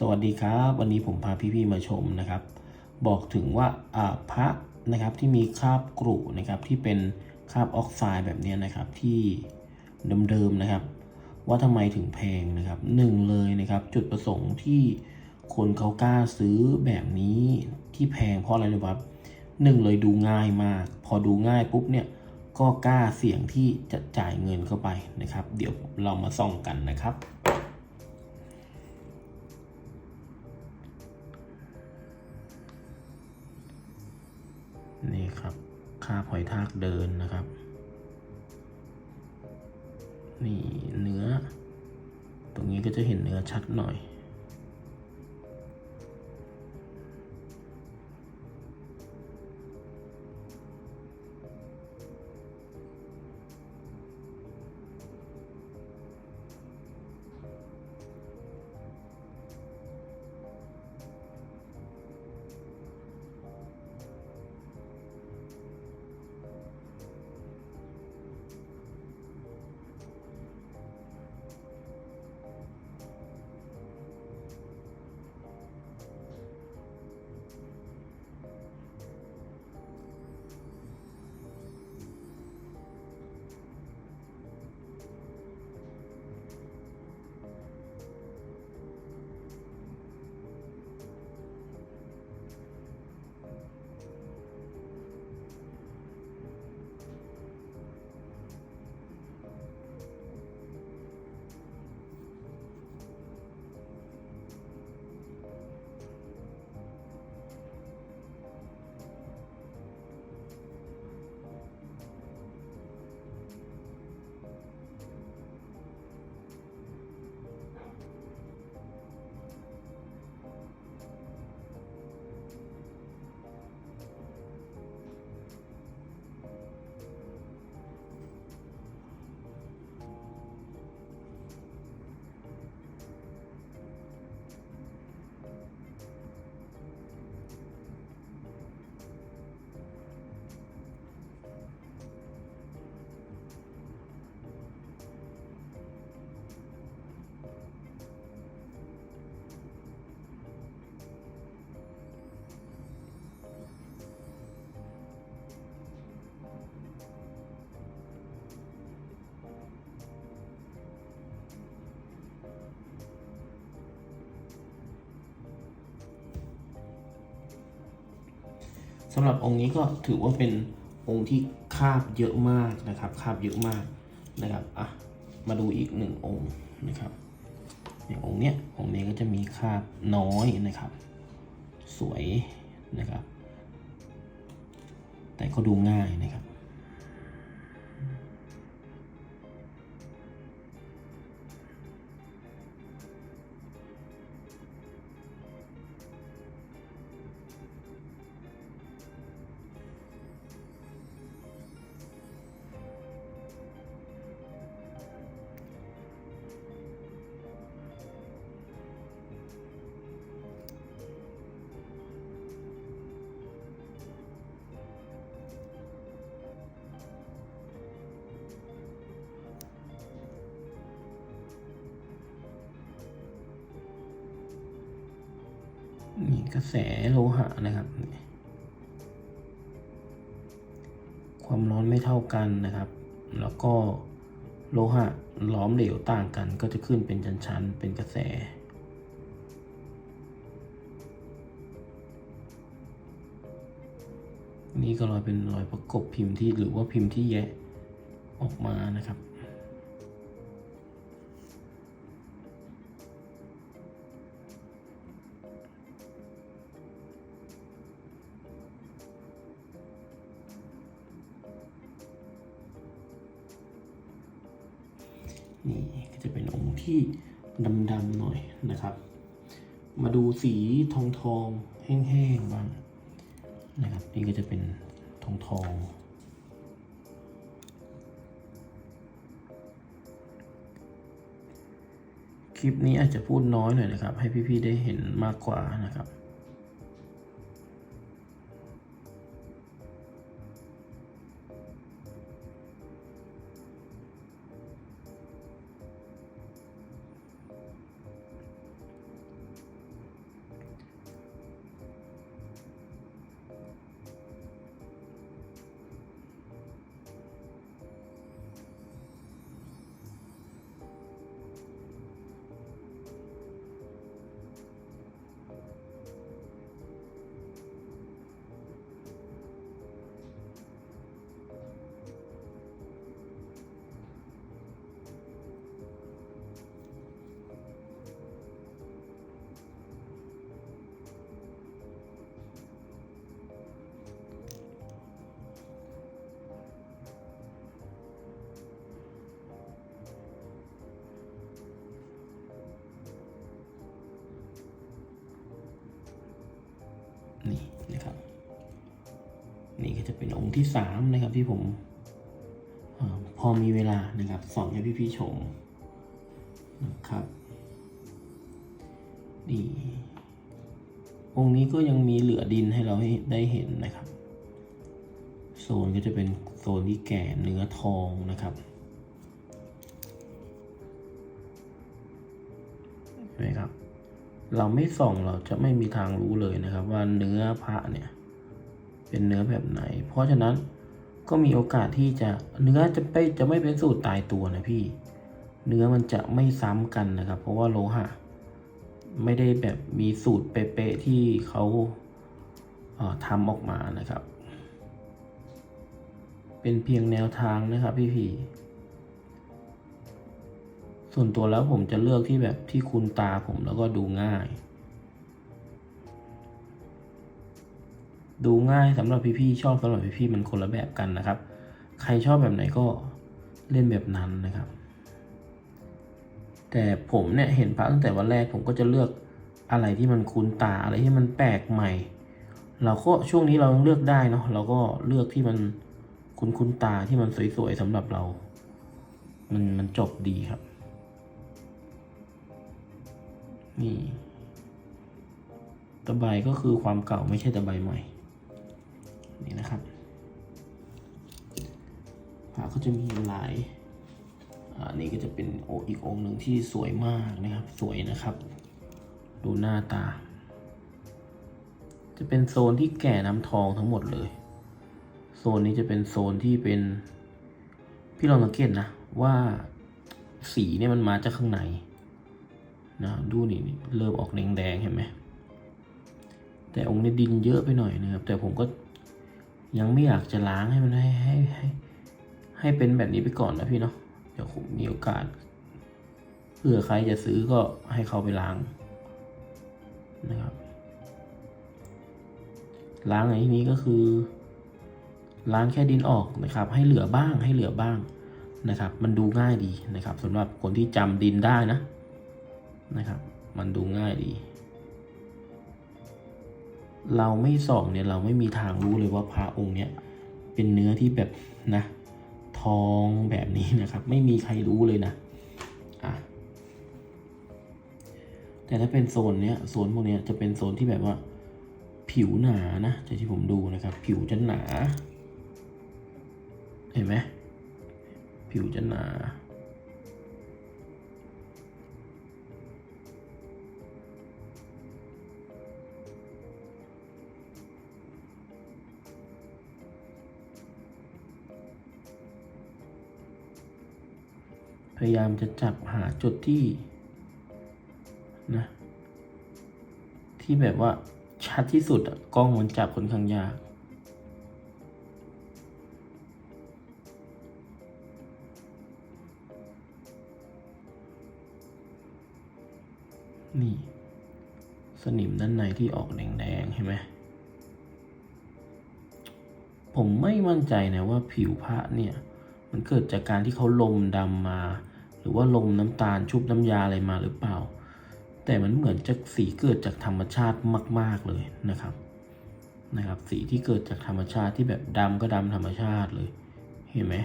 สวัสดีครับ วันนี้ผมพาพี่ๆมาชมนะครับ บอกถึงว่าพระนะครับที่มีคราบกรุนะครับที่เป็นคราบออกไซด์แบบนี้นะครับที่เดิมๆนะครับ ว่าทำไมถึงแพงนะครับหนึ่งเลยนะครับ จุดประสงค์ที่คนเขากล้าซื้อแบบนี้ที่แพงเพราะอะไรรู้ป่ะครับหนึ่งเลยดูง่ายมาก พอดูง่ายปุ๊บเนี่ยก็กล้าเสี่ยงที่จะจ่ายเงินเข้าไปนะครับ เดี๋ยวเรามาส่องกันนะครับ ครับ ค่าหอยทากเดินนะครับ นี่เนื้อ ตรงนี้ก็จะเห็นเนื้อชัดหน่อย สำหรับองค์นี้ก็ถือว่าเป็นองค์ที่คาบเยอะมากนะครับ คาบเยอะมากนะครับอะมาดูอีกหนึ่งองค์นะครับอย่างองค์เนี้ยองค์นี้ก็จะมีคาบน้อยนะครับ สวยนะครับ แต่ก็ดูง่ายนะครับ กระแสโลหะนะครับ ความร้อนไม่เท่ากันนะครับ แล้วก็โลหะล้อมเหลวต่างกันก็จะขึ้นเป็นชั้นๆ เป็นกระแส นี่ก็รอยเป็นรอยประกบพิมพ์ที่หรือว่าพิมพ์ที่แยะออกมานะครับ ที่ดำๆหน่อยนะครับ มาดูสีทองทองๆแห้งๆบ้างนะครับ นี่ก็จะเป็นทองทองๆคลิปนี้อาจจะพูดน้อยหน่อยนะครับ ให้พี่ๆได้เห็นมากกว่านะครับ นี่นะครับ นี่ก็จะเป็นองค์ที่สามนะครับที่ผมอพอมีเวลานะครับสอนให้พี่ๆชมนะครับนี่องค์นี้ก็ยังมีเหลือดินให้เราได้เห็นนะครับ โซนก็จะเป็นโซนที่แก่เนื้อทองนะครับนไหมครับ เราไม่ส่องเราจะไม่มีทางรู้เลยนะครับ ว่าเนื้อพระเนี่ย เป็นเนื้อแบบไหน เพราะฉะนั้นก็มีโอกาสที่จะเนื้อจะไปจะไม่เป็นสูตรตายตัวนะพี่ เนื้อมันจะไม่ซ้ำกันนะครับ เพราะว่าโลหะ ไม่ได้แบบมีสูตรเป๊ะๆที่เขาเอ่อทำออกมานะครับ เป็นเพียงแนวทางนะครับพี่ๆ ส่วนตัวแล้วผมจะเลือกที่แบบที่คุณตาผมแล้วก็ดูง่าย ดูง่ายสำหรับพี่ๆชอบสำหรับพี่ๆมันคนละแบบกันนะครับ ใครชอบแบบไหนก็เล่นแบบนั้นนะครับ แต่ผมเนี่ยเห็นพระตั้งแต่วันแรกผมก็จะเลือกอะไรที่มันคุ้นตาอะไรที่มันแปลกใหม่ เราก็ช่วงนี้เราเลือกได้เนาะเราก็เลือกที่มันคุ้นคุ้นตาที่มันสวยๆสำหรับเรา มันมันจบดีครับ นี่ ตะไบก็คือความเก่าไม่ใช่ตะไบใหม่ นี่นะครับพระก็จะมีลายอันนี้ก็จะเป็นโออีกองหนึ่งที่สวยมากนะครับ สวยนะครับ ดูหน้าตา จะเป็นโซนที่แก่น้ำทองทั้งหมดเลย โซนนี้จะเป็นโซนที่เป็น พี่ลองสังเกตนะว่าสีเนี่ยมันมาจากข้างใน นะดูนี่เริ่มออกแดงๆเห็นไหมแต่องค์นี้ดินเยอะไปหน่อยนะครับ แต่ผมก็ยังไม่อยากจะล้างให้มันให้ให้ให้ให้เป็นแบบนี้ไปก่อนนะพี่เนาะเดี๋ยวผมมีโอกาสเผื่อใครจะซื้อก็ให้เขาไปล้างนะครับ ล้างในที่นี้ก็คือ ล้างแค่ดินออกนะครับ ให้เหลือบ้างให้เหลือบ้างนะครับ มันดูง่ายดีนะครับสำหรับคนที่จำดินได้นะ นะครับ มันดูง่ายดี เราไม่ส่องเนี่ยเราไม่มีทางรู้เลยว่าพระองค์เนี้ยเป็นเนื้อที่แบบนะทองแบบนี้นะครับ ไม่มีใครรู้เลยนะอะแต่ถ้าเป็นโซนเนี้ยโซนพวกเนี้ยจะเป็นโซนที่แบบว่า ผิวหนานะจากที่ผมดูนะครับ ผิวจะหนา เห็นไหมผิวจะหนา ยายามจะจับหาจุดที่นะที่แบบว่าชัดที่สุดอะกล้องมันจับค่อนข้างยากนี่ สนิมด้านในที่ออกแดงๆเห็นไหมผมไม่มั่นใจนะว่าผิวพระเนี่ย มันเกิดจากการที่เขาลมดำมา รือว่าลมน้ำตาลชุบน้ำยาอะไรมาหรือเปล่า แต่มันเหมือนจะสีเกิดจากธรรมชาติมาก ๆเลยนะครับนะครับ สีที่เกิดจากธรรมชาติที่แบบดำก็ดำธรรมชาติเลย เห็นไหม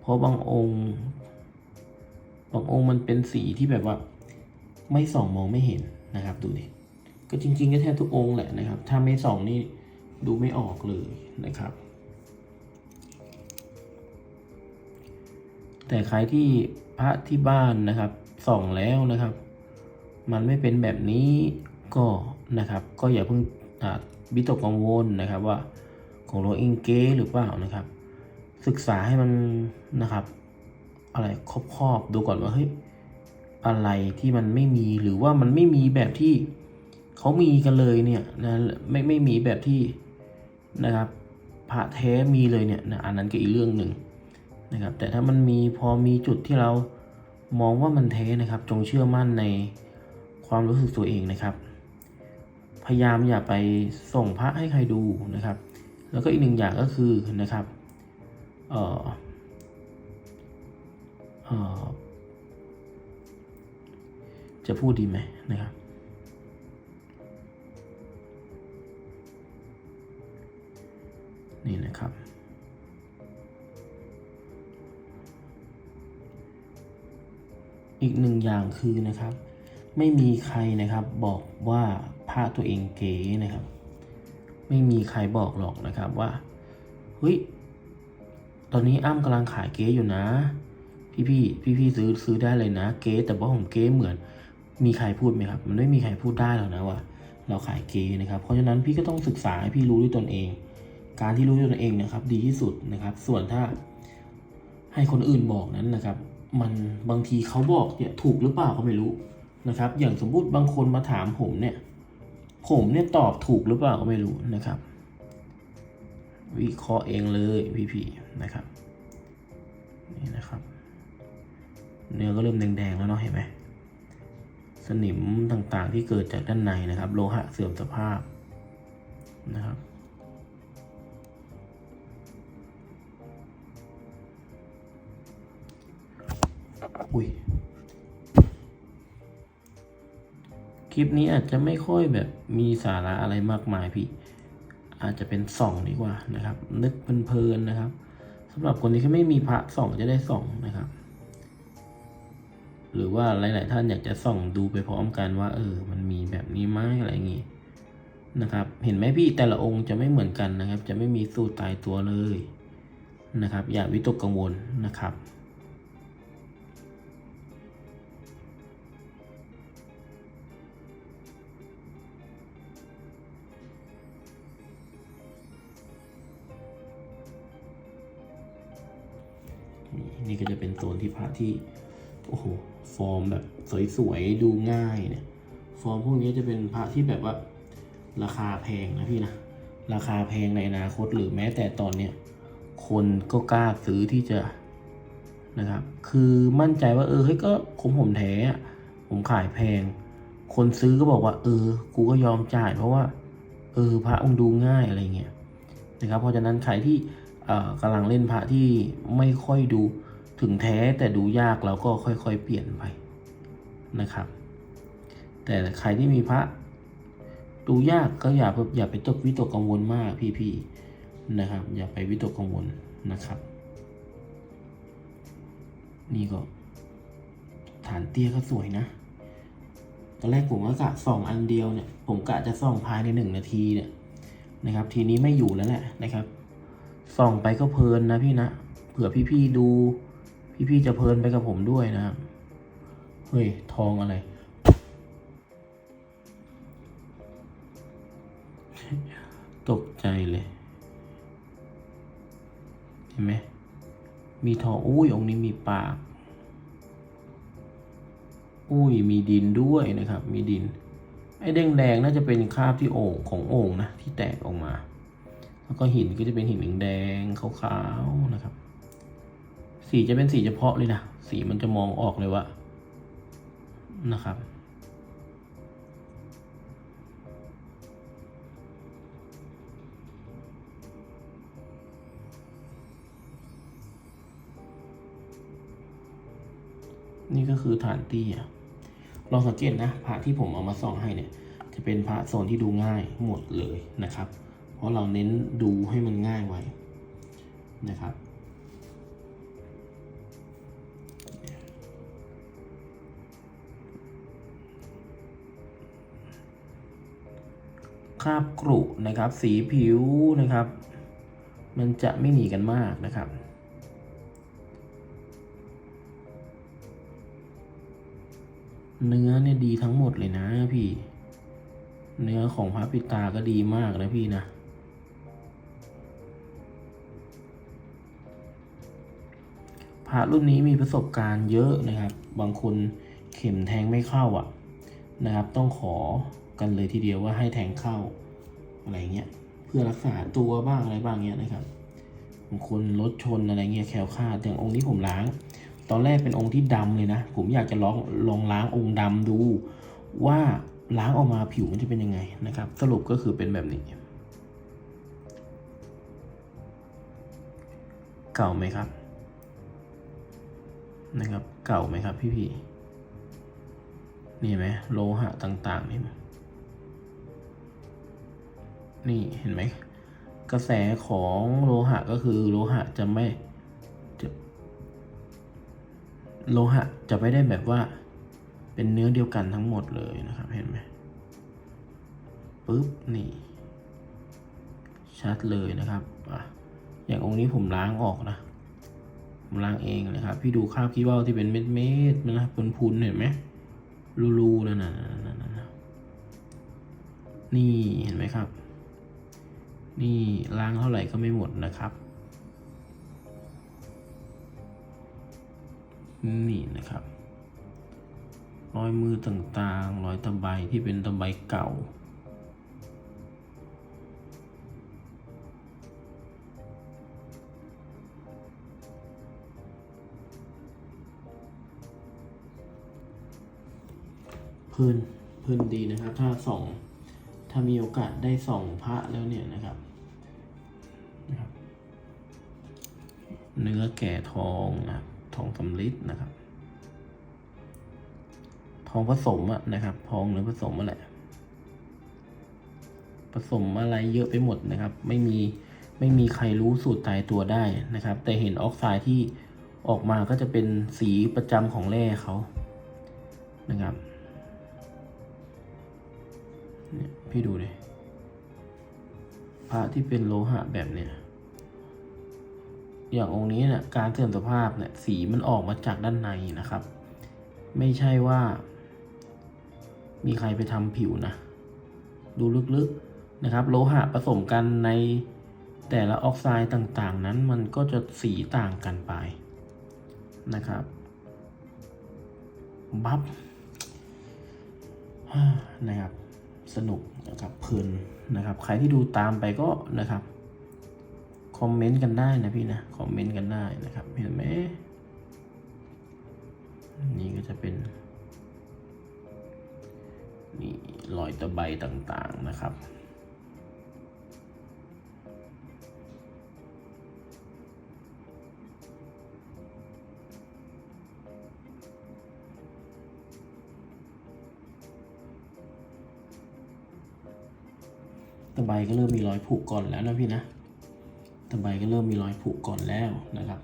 เพราะบางองค์ บางองค์มันเป็นสีที่แบบว่า ไม่ส่องมองไม่เห็นนะครับ ดูดิก็จริงๆก็แทบทุกองค์แหละนะครับ ถ้าไม่ส่องนี่ดูไม่ออกเลยนะครับ แต่ใครที่พระที่บ้านนะครับส่องแล้วนะครับ มันไม่เป็นแบบนี้ก็นะครับ ก็อย่าเพิ่งบิตกกังวลนะครับว่าของเราเองเก๊หรือเปล่านะครับ ศึกษาให้มันนะครับ อะไรครอบๆดูก่อนว่าเฮ้ยอะไรที่มันไม่มีหรือว่ามันไม่มีแบบที่เขามีกันเลยเนี่ยนะไม่ไม่มีแบบที่นะครับพระแท้มีเลยเนี่ยนะอันนั้นก็อีกเรื่องหนึ่ง นะครับ แต่ถ้ามันมีพอมีจุดที่เรามองว่ามันแท้นะครับ จงเชื่อมั่นในความรู้สึกตัวเองนะครับ พยายามอย่าไปส่งพระให้ใครดูนะครับ แล้วก็อีกหนึ่งอย่างก็คือนะครับเอ่อเอ่อจะพูดดีไหมนะครับนี่นะครับ อีกหนึ่งอย่างคือนะครับ ไม่มีใครนะครับบอกว่าพระตัวเองเก๋นะครับ ไม่มีใครบอกหรอกนะครับว่าเฮ้ยตอนนี้อ้ำกำลังขายเก๊อยู่นะ พี่พี่พี่พี่ๆซื้อซื้อได้เลยนะ เก๊แต่ว่าของเก๊เหมือน มีใครพูดไหมครับ มันไม่มีใครพูดได้หรอกนะว่าเราขายเก๊นะครับ เพราะฉะนั้นพี่ก็ต้องศึกษาให้พี่รู้ด้วยตนเอง การที่รู้ด้วยตนเองนะครับ ดีที่สุดนะครับ ส่วนถ้าให้คนอื่นบอกนั้นนะครับ มันบางทีเขาบอกเนี่ยถูกหรือเปล่าก็ไม่รู้นะครับ อย่างสมมุติบางคนมาถามผมเนี่ย ผมเนี่ยตอบถูกหรือเปล่าก็ไม่รู้นะครับ วิเคราะห์เองเลยพี่ๆนะครับนี่นะครับเนื้อก็เริ่มแดงๆแล้วเนาะเห็นไหมสนิมต่างๆที่เกิดจากด้านในนะครับ โลหะเสื่อมสภาพนะครับ อุ้ยคลิปนี้อาจจะไม่ค่อยแบบมีสาระอะไรมากมายพี่ อาจจะเป็นส่องดีกว่านะครับ นึกเพลินๆนะครับสำหรับคนที่ไม่มีพระส่องจะได้ส่องนะครับ หรือว่าหลาย ๆ ท่านอยากจะส่องดูไปพร้อมกันว่า เออ มันมีแบบนี้ไหมอะไรอย่างงี้นะครับ เห็นไหมพี่แต่ละองค์จะไม่เหมือนกันนะครับ จะไม่มีสูตรตายตัวเลยนะครับ อย่าวิตกกังวลนะครับ นี่ก็จะเป็นโซนที่พระที่โอ้โหฟอร์มแบบสวยๆดูง่ายเนี่ย ฟอร์มพวกนี้จะเป็นพระที่แบบว่าราคาแพงนะพี่นะราคาแพงในอนาคตหรือแม้แต่ตอนเนี้ยคนก็กล้าซื้อที่จะนะครับ คือมั่นใจว่าเออเฮ้ยก็ผมผมแท้ผมขายแพง คนซื้อก็บอกว่า เออ กูก็ยอมจ่าย เพราะว่า เออพระองค์ดูง่ายอะไรเงี้ยนะครับ เพราะฉะนั้นใครที่เอ่อกำลังเล่นพระที่ไม่ค่อยดู ถึงแท้แต่ดูยากเราก็ค่อยๆ เปลี่ยนไปนะครับ แต่ใครที่มีพระ ดูยากก็อย่าอย่าไปตกวิตกกังวลมากพี่ๆนะครับ อย่าไปวิตกกังวลนะครับ นี่ก็ ฐานเตี้ยก็สวยนะตอนแรกผมก็กะส่องอันเดียวเนี่ย ผมกะจะส่องภายในหนึ่งนาทีเนี่ยนะครับ ทีนี้ไม่อยู่แล้วแหละนะครับส่องไปก็เพลินนะพี่นะเผื่อพี่ๆดู พี่ๆจะเพลินไปกับผมด้วยนะครับ เฮ้ย ทองอะไร ตกใจเลย เห็นไหม มีทอง อุ้ยองค์นี้มีปาก อุ้ย มีดินด้วยนะครับ มีดิน ไอ้แดงๆน่าจะเป็นคราบที่โอ่งของโอ่งนะ ที่แตกออกมา แล้วก็หินก็จะเป็นหินแดงๆขาวๆนะครับ สีจะเป็นสีเฉพาะเลยนะ สีมันจะมองออกเลยว่านะครับ นี่ก็คือฐานตี้ยลองสังเกตนะพระที่ผมเอามาส่องให้เนี่ย จะเป็นพระโซนที่ดูง่ายหมดเลยนะครับ เพราะเราเน้นดูให้มันง่ายไว้นะครับ คราบกรุนะครับ สีผิวนะครับ มันจะไม่หนีกันมากนะครับเนื้อเนี่ยดีทั้งหมดเลยนะพี่ เนื้อของพระปิตาก็ดีมากนะพี่นะ พระรุ่นนี้มีประสบการณ์เยอะนะครับ บางคนเข็มแทงไม่เข้าอะนะครับ ต้องขอ กันเลยทีเดียวว่าให้แทงเข้าอะไรเงี้ยเพื่อรักษาตัวบ้างอะไรบ้างเงี้ยนะครับบางคนรถชนอะไรเงี้ยแคล้วคลาดอย่างองค์นี้ผมล้าง ตอนแรกเป็นองค์ที่ดำเลยนะ ผมอยากจะลองลองล้างองค์ดำดู ว่าล้างออกมาผิวมันจะเป็นยังไงนะครับ สรุปก็คือเป็นแบบนี้ เก่าไหมครับนะครับ เก่าไหมครับพี่พี่นี่ไหมโลหะต่างๆนี่ นี่เห็นไหมกระแสของโลหะก็คือโลหะจะไม่จะโลหะจะไม่ได้แบบว่าเป็นเนื้อเดียวกันทั้งหมดเลยนะครับ เห็นไหมปุ๊บนี่ ชัดเลยนะครับอะอย่างองค์นี้ผมล้างออกนะผมล้างเองนะครับ พี่ดูคราบขี้ว่าวที่เป็นเม็ดเม็ดๆนะพุนๆเห็นไหมรูๆนั่นน่ะนั่นน่ะนั่นน่ะนี่เห็นไหมครับ นี่ล้างเท่าไหร่ก็ไม่หมดนะครับ นี่นะครับ รอยมือต่างๆ รอยตะไบที่เป็นตะไบเก่า พื้นพื้นดีนะครับ ถ้าส่องถ้ามีโอกาสได้ส่องพระแล้วเนี่ยนะครับนะครับ เนื้อแก่ทองนะครับทองสำลิดนะครับ ทองผสมอะนะครับ ทองหรือผสมอะไรผสมอะไรเยอะไปหมดนะครับ ไม่มีไม่มีใครรู้สูตรตายตัวได้นะครับ แต่เห็นออกไซด์ที่ออกมาก็จะเป็นสีประจำของแร่เขานะครับเนี่ยพี่ดูเลยพระที่เป็นโลหะแบบเนี้ย อย่างองค์นี้เนี่ยการเสื่อมสภาพเนี่ยสีมันออกมาจากด้านในนะครับ ไม่ใช่ว่า มีใครไปทำผิวนะ ดูลึกๆนะครับ โลหะผสมกันในแต่ละออกไซด์ต่างๆ นั้นมันก็จะสีต่างกันไปนะครับบัฟนะครับสนุกนะครับเพลินนะครับ ใครที่ดูตามไปก็นะครับ คอมเมนต์กันได้นะพี่นะ คอมเมนต์กันได้นะครับ เห็นไหม นี่ก็จะเป็น นี่รอยตะไบต่างๆนะครับตะไบก็เริ่มมีรอยผุก่อนแล้วนะพี่นะ ตะไบก็เริ่มมีรอยผุก่อนแล้วนะครับ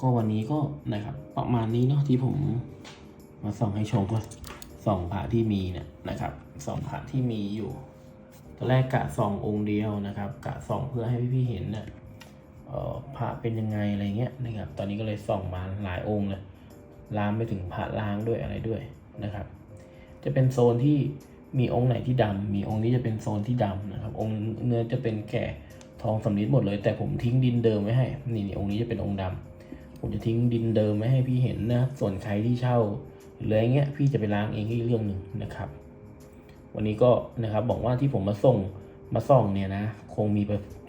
ก็วันนี้ก็นะครับประมาณนี้เนาะที่ผมมาส่องให้ชมก็ส่องพระที่มีเนี่ยนะครับส่องพระที่มีอยู่ตอนแรกกะส่ององค์เดียวนะครับ กะส่องเพื่อให้พี่ๆเห็นเนี่ยพระเป็นยังไงอะไรเงี้ยนะครับ ตอนนี้ก็เลยส่องมาหลายองค์เลยลามไปถึงพระล้างด้วยอะไรด้วยนะครับ จะเป็นโซนที่ มีองค์ไหนที่ดำมีองค์นี้จะเป็นโซนที่ดำนะครับ องค์เนื้อจะเป็นแก่ทองสำริดหมดเลย แต่ผมทิ้งดินเดิมไว้ให้ นี่นี่องค์นี้จะเป็นองค์ดำผมจะทิ้งดินเดิมไว้ให้พี่เห็นนะครับ ส่วนใครที่เช่าหรืออะไรเงี้ยพี่จะไปล้างเองอีกเรื่องหนึ่งนะครับ วันนี้ก็นะครับบอกว่าที่ผมมาส่งมาส่องเนี่ยนะคงมี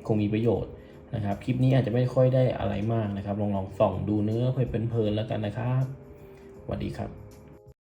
คงมีประโยชน์นะครับ คลิปนี้อาจจะไม่ค่อยได้อะไรมากนะครับ ลองลองส่องดูเนื้อเพื่อเป็นเพลินแล้วกันนะครับสวัสดีครับ